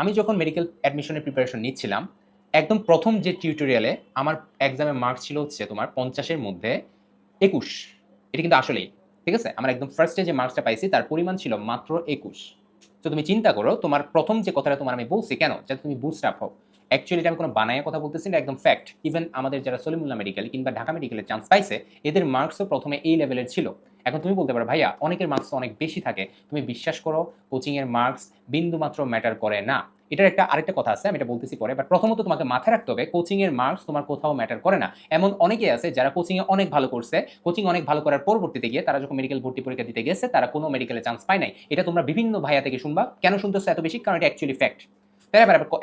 আমি যখন মেডিকেল অ্যাডমিশনের প্রিপারেশন নিচ্ছিলাম, একদম প্রথম যে টিউটোরিয়ালে আমার এক্সামের মার্কস ছিল হচ্ছে তোমার পঞ্চাশের মধ্যে একুশ। এটা কিন্তু আসলেই, ঠিক আছে? আমার একদম ফার্স্টে যে মার্কসটা পাইছি, তার পরিমাণ ছিল মাত্র একুশ। তো তুমি চিন্তা করো, তোমার প্রথম যে কথাটা তোমার আমি বলছি কেন? যাতে তুমি বুস্ট হও। অ্যাকচুয়ালি আমি কোনো বানায় কথা বলতেছি না একদম ফ্যাক্ট ইভেন আমাদের যারা সলিমুল্লাহ মেডিকেল কিংবা ঢাকা মেডিকেলের চান্স পাইছে, এদের মার্কসও প্রথমে এই লেভেলের ছিল। এখন তুমি বলতে পারো, ভাইয়া, অনেকের মার্কস অনেক বেশি থাকে। তুমি বিশ্বাস করো কোচিংয়ের মার্কস বিন্দু মাত্র ম্যাটার করে না। এটার একটা, আরেকটা কথা আছে, আমি এটা বলতেছি পরে বাট প্রথমত তোমাকে মাথায় রাখতে হবে কোচিং এর মার্কস তোমার কোথাও ম্যাটার করে না। এমন অনেকেই আছে যারা কোচিং এ অনেক ভালো করছে কোচিং অনেক ভালো করার পরবর্তীতে গিয়ে তারা যখন মেডিকেল ভর্তি পরীক্ষা দিতে গেছে, তারা কোনো মেডিকেলে চান্স পায় নাই। এটা তোমরা বিভিন্ন ভাইয়া থেকে শুনবা। কেন শুনতেছো এত বেশি? কারণ এটা অ্যাকচুয়ালি ফ্যাক্ট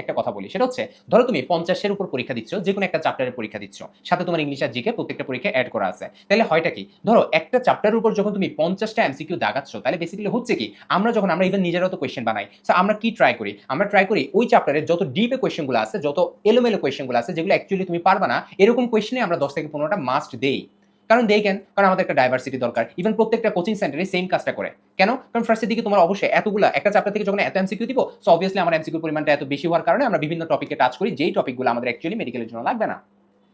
একটা কথা বলি। সেটা হচ্ছে, ধরো তুমি পঞ্চাশের উপর পরীক্ষা দিচ্ছ যে কোনো একটা চ্যাপ্টারের পরীক্ষা দিচ্ছ। সাথে তোমার ইংলিশ আর জিকে প্রত্যেকটা পরীক্ষা অ্যাড করা আছে। তাহলে হয়টা কি, ধরো একটা চ্যাপ্টারের উপর যখন তুমি পঞ্চাশটা এমসিকিউ দাগাচ্ছ, তাহলে বেসিক্যালি হচ্ছে কি, আমরা যখন, আমরা ইভেন নিজেরাও তো কোয়েশ্চেন বানাই। সো আমরা কি ট্রাই করি? আমরা ট্রাই করি ওই চ্যাপ্টারের যত ডিপে কোয়েশ্চেনগুলো আছে, যত এলোমেলো কোয়েশ্চেনগুলো আছে, যেগুলো অ্যাকচুয়ালি তুমি পারবা না, এরকম কোয়েশ্চেনে আমরা দশ থেকে পনেরোটা মাস্ট দেই। কারণ দেই কেন কারণ আমাদের একটা ডাইভার্সিটি দরকার। ইভেন প্রত্যেকটা কোচিং সেন্টারে সেম কাজটা করে। কেন? কারণ ফার্স্টের দিকে তোমার অবশ্যই এতগুলো, একটা চ্যাপ্টার থেকে যখন এত এমসিকিউ দিব সো অবভিয়াসলি আমার এমসিকিউ পরিমাণটা এত বেশি হওয়ার কারণে আমরা বিভিন্ন টপিকে টাচ করি, যেই টপিকগুলো আমাদের অ্যাকচুয়ালি মেডিকেলের জন্য লাগবে না।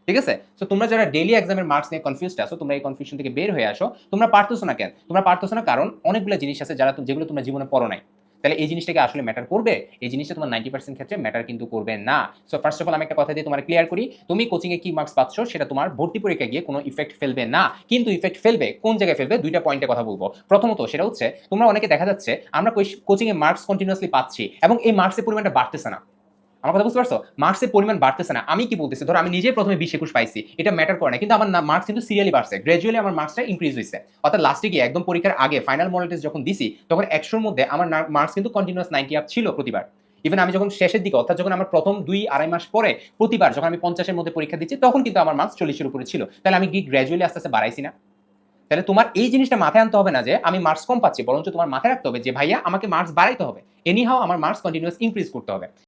ঠিক আছে? সো তোমরা যারা ডেইলি এক্সামের মার্কস নিয়ে কনফিউজড আছো, তোমরা এই কনফিউশন থেকে বের হয়ে আসো। তোমরা পারতেছো না কেন? তোমরা পারতেছো না কারণ অনেকগুলো জিনিস আছে যারা যেগুলো তোমরা জীবনে পড়ো নাই। তাহলে এই জিনিসটাকে আসলে ম্যাটার করবে? এই জিনিসটা তোমার নাইনটি পার্সেন্ট ক্ষেত্রে ম্যাটার কিন্তু করবে না। সো ফার্স্ট অফ অল আমি একটা কথা দিয়ে তোমার ক্লিয়ার করি। তুমি কোচিংয়ে কি মার্কস পাচ্ছ সেটা তোমার ভর্তি পরীক্ষা গিয়ে কোনো ইফেক্ট ফেলবে না। কিন্তু ইফেক্ট ফেলবে, কোন জায়গায় ফেলবে দুইটা পয়েন্টের কথা বলব। প্রথমত সেটা হচ্ছে, তোমরা অনেকে দেখা যাচ্ছে, আমরা কোচিংয়ে মার্কস কন্টিনিউসলি পাচ্ছি এবং এই মার্কসের পরিমাণটা বাড়তেছে না। আমার কথা বুঝতে পারছ? মার্কসের পরিমাণ বাড়তেছে না। আমি কি বলতেছি? ধরো আমি নিজে প্রথমে বিশ একুশ পাইছি। এটা ম্যাটার করে না কিন্তু আমার মার্কস কিন্তু সিরিয়ালি বাড়ছে। গ্রাজুয়ালি আমার মার্কসটা ইনক্রিজ হয়েছে অর্থাৎ লাস্টে গিয়ে একদম পরীক্ষার আগে ফাইনাল মডেল টেস্ট যখন দিছি, তখন একশোর মধ্যে আমার মার্কস কিন্তু কন্টিনিউয়াস নাইনটি আপ ছিল প্রতিবার। ইভেন আমি যখন শেষের দিকে, অর্থাৎ যখন আমার প্রথম দুই আড়াই মাস পরে প্রতিবার যখন আমি পঞ্চাশের মধ্যে পরীক্ষা দিচ্ছি, তখন কিন্তু আমার মার্কস চল্লিশের উপরে ছিল। তাহলে আমি কি গ্র্যাজুয়ালি আস্তে আস্তে বাড়াইছি না? তাহলে তোমার এই জিনিসটা মাথায় আনতে হবে না যে আমি মার্কস কম পাচ্ছি, বরঞ্চ তোমার মাথায় রাখতে হবে যে ভাইয়া আমাকে মার্কস বাড়াইতে হবে। এনিহাও আমার মার্কস কন্টিনিউয়াস ইনক্রিজ করতে হবে।